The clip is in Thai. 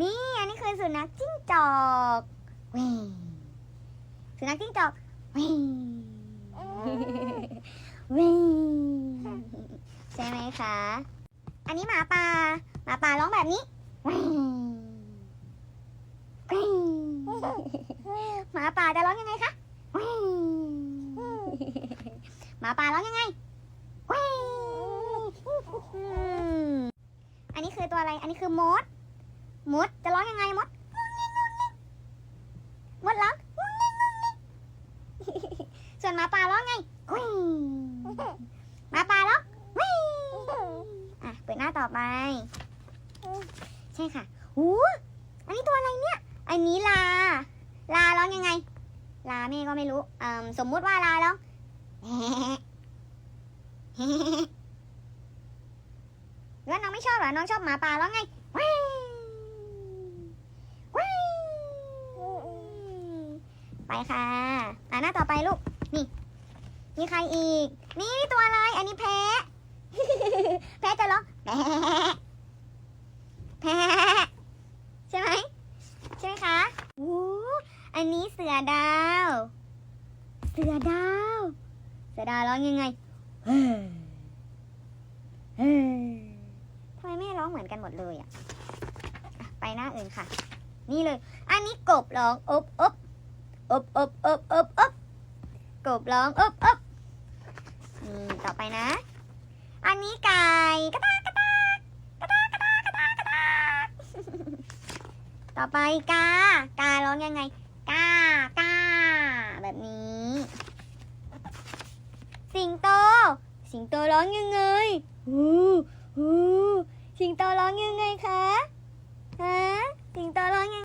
นี่อันนี้คือสุนัขจิ้งจอกเว้ยสุนัขจิ้งจอกเว้ยเว้ยใช่ไหมคะ อันนี้หมาป่าหมาป่าร้องแบบนี้เว้ยเว้ยหมาป่าจะร้องยังไงคะเว้ยหมาป่าร้องยังไงเว้ยอันนี้คือตัวอะไร อันนี้คือมด มดจะร้องยังไงมดมดร้องส่วนหมาป่าร้องไงวิ่งหมาป่าร้องวิ่งอะเปิดหน้าต่อไป ใช่ค่ะหูอันนี้ตัวอะไรเนี่ย อันนี้ลา ลาร้องยังไง ลาแม่ก็ไม่รู้อืมสมมุติว่าลาร้องแล้วน้องไม่ชอบเหรอ น้องชอบหมาป่าร้องไงวิ่งวิ่ง ไปค่ะ อ่าหน้าต่อไปลูก นี่ มีใครอีก นี่ตัวอะไร อันนี้แพ้ แพ้จะร้องแพ้แพ้ใช่ไหมใช่ไหมคะโอ้อันนี้เสือดาว เสือดาว เสือดาวร้องยังไงเฮ้เฮ้ทำไมแม่ร้องเหมือนกันหมดเลยอะอะไปหน้าอื่นค่ะ นี่เลย อันนี้กบร้องอบอบ อบอบอบอบอบกบร้องอบอบนี่ต่อไปนะ อันนี้ไก่กระตากกระตากกระตากกระตากกระตากกระตากต่อไปกาการ้องยังไงกากาแบบนี้ สิงโต สิงโตร้องยังไงฮูฮูสิงโตร้องยังไงคะฮะสิงโต